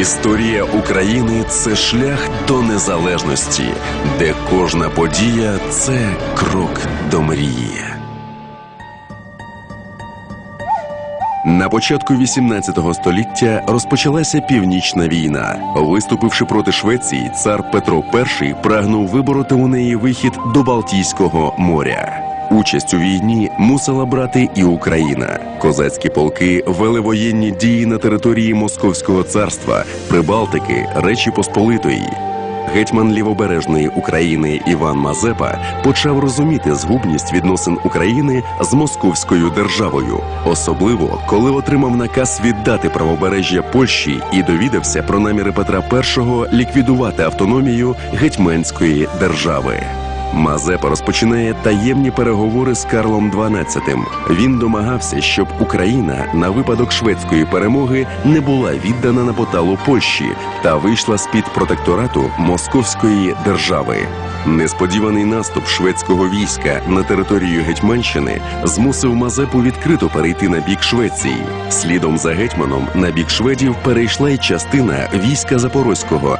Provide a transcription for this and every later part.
Історія України це шлях до незалежності, де кожна подія це крок до мрії. На початку 18 століття розпочалася північна війна. Виступивши проти Швеції, цар Петро І прагнув вибороти у неї вихід до Балтійського моря. Участь у війні мусила брати і Україна. Козацькі полки вели воєнні дії на території Московського царства, Прибалтики, Речі Посполитої. Гетьман лівобережної України Іван Мазепа почав розуміти згубність відносин України з московською державою, особливо коли отримав наказ віддати правобережжя Польщі і довідався про наміри Петра І ліквідувати автономію гетьманської держави. Мазепа розпочинає таємні переговори з Карлом XII. Він домагався, щоб Україна на випадок шведської перемоги не була віддана на поталу Польщі та вийшла з під протекторату Московської держави. Несподіваний наступ шведського війська на територію Гетьманщини змусив Мазепу відкрито перейти на бік Швеції. Слідом за гетьманом на бік шведів перейшла й частина війська Запорозького.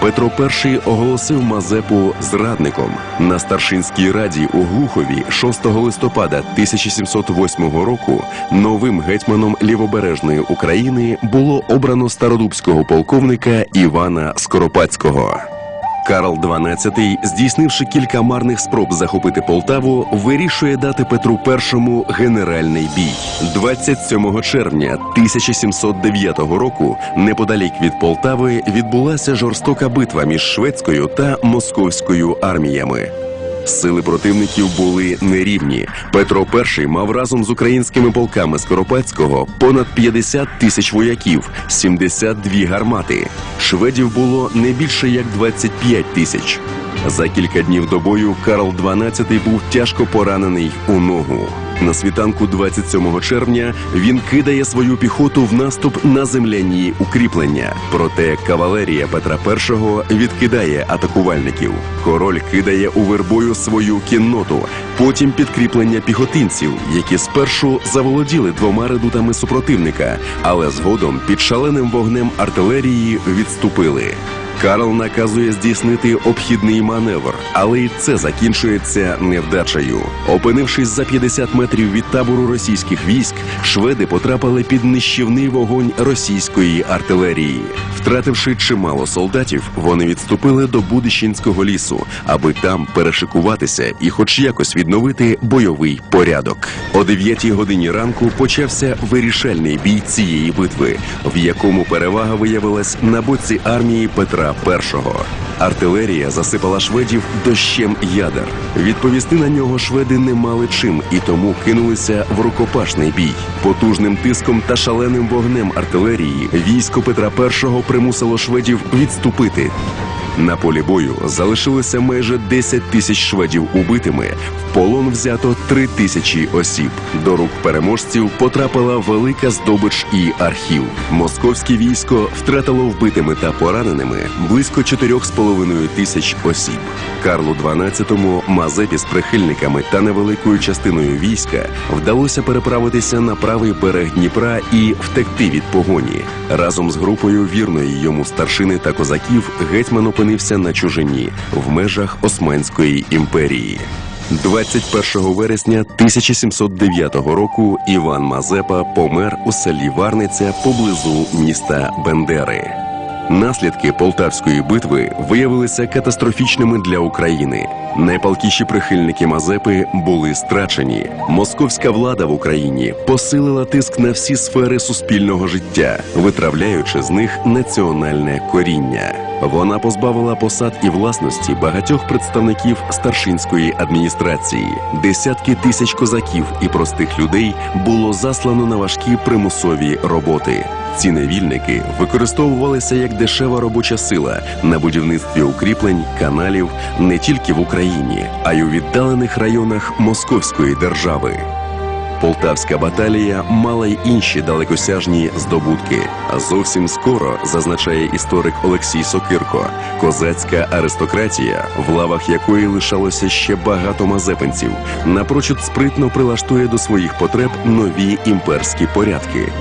Петро І оголосив Мазепу зрадником на старшинській раді у Глухові 6 листопада 1708 року. Новим гетьманом лівобережної України було обрано стародубського полковника Івана Скоропадського. Карл XII, здійснивши кілька марних спроб захопити Полтаву, вирішує дати Петру І генеральний бій. 27 червня 1709 року, неподалік від Полтави, відбулася жорстока битва між шведською та московською арміями. Сили противників були нерівні. Петро І мав разом з українськими полками Скоропадського понад 50 тисяч вояків, 72 гармати. Шведів було не більше як 25 тисяч. За кілька днів до бою Карл XII був тяжко поранений у ногу. На світанку 27 червня він кидає свою піхоту в наступ на земляні укріплення. Проте кавалерія Петра І відкидає атакувальників. Король кидає у вербою свою кінноту, потім підкріплення піхотинців, які спершу заволоділи двома редутами супротивника, але згодом під шаленим вогнем артилерії відступили. Карл наказує здійснити обхідний маневр, але й це закінчується невдачею. Опинившись за 50 метрів від табору російських військ, шведи потрапили під нищівний вогонь російської артилерії. Втративши чимало солдатів, вони відступили до Будищенського лісу, аби там перешикуватися і, хоч якось відновити бойовий порядок. О 9 годині ранку почався вирішальний бій цієї битви, в якому перевага виявилась на боці армії Петра І. Артилерія засипала шведів дощем ядер. Відповісти на нього шведи не мали чим і тому кинулися в рукопашний бій. Потужним тиском та шаленим вогнем артилерії військо Петра І примусило шведів відступити. На полі бою залишилося майже 10 тисяч шведів убитими. В полон взято 3 тисячі осіб. До рук переможців потрапила велика здобич і архів. Московське військо втратило вбитими та пораненими близько 4,5 тисяч осіб. Карлу XII, Мазепі з прихильниками та невеликою частиною війська вдалося переправитися на правий берег Дніпра і втекти від погоні. Разом з групою вірної йому старшини та козаків гетьман опинився на чужині в межах Османської імперії. 21 вересня 1709 року Іван Мазепа помер у селі Варниця поблизу міста Бендери. Наслідки полтавської битви виявилися катастрофічними для України. Найпалкіші прихильники Мазепи були страчені. Московська влада в Україні посилила тиск на всі сфери суспільного життя, витравляючи з них національне коріння. Вона позбавила посад і власності багатьох представників старшинської адміністрації. Десятки тисяч козаків і простих людей було заслано на важкі примусові роботи. Ці невільники використовувалися як дешева робоча сила на будівництві укріплень, каналів не тільки в Україні, а й у віддалених районах Московської держави. Полтавська баталія мала й інші далекосяжні здобутки. А зовсім скоро, зазначає історик Олексій Сокирко, козацька аристократія, в лавах якої лишалося ще багато мазепинців, напрочуд спритно прилаштує до своїх потреб нові імперські порядки.